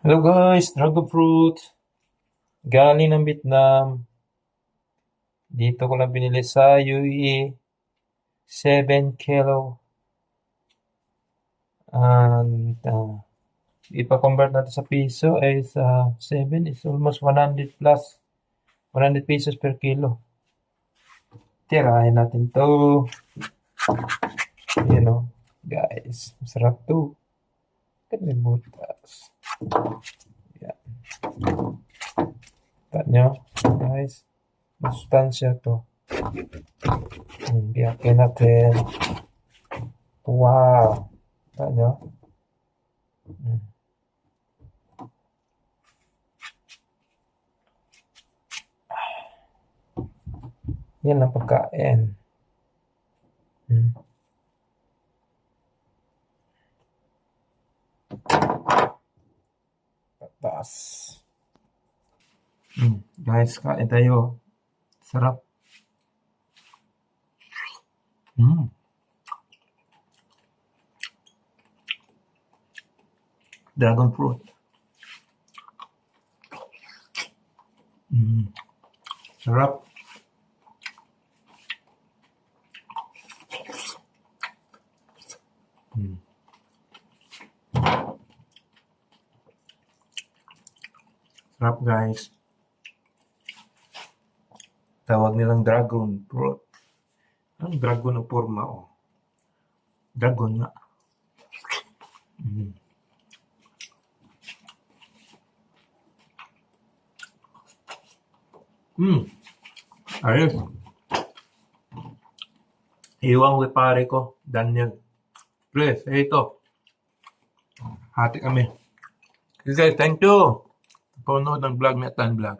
Hello guys, dragon fruit. Galing ng Vietnam. Dito ko lang binili sa UAE. 7 kilo. And uh, ipa-convert natin sa piso ay sa 7 is almost 100 plus. 100 pesos per kilo. Tirahin natin to. You know, guys, masarap to. Kami butas. Ya. Tanya, guys, sustancia to. Hmm, Biyakin natin. Wow. Tanya. Hmm. ini Yan ang pagkain. Tatas. Hmm. Guys, kain tayo. Sarap. Hmm. Dragon fruit. Hmm. Sarap. Hmm. Sarap guys. Tawag nilang dragon fruit. Ang dragon ang forma oh. Dragon nga. Mm. Mm. Ayos. Iwan ko kay ko, Daniel. Eh, ito. Hati kami. Guys, thank you. Panood ng vlog Atan Vlog.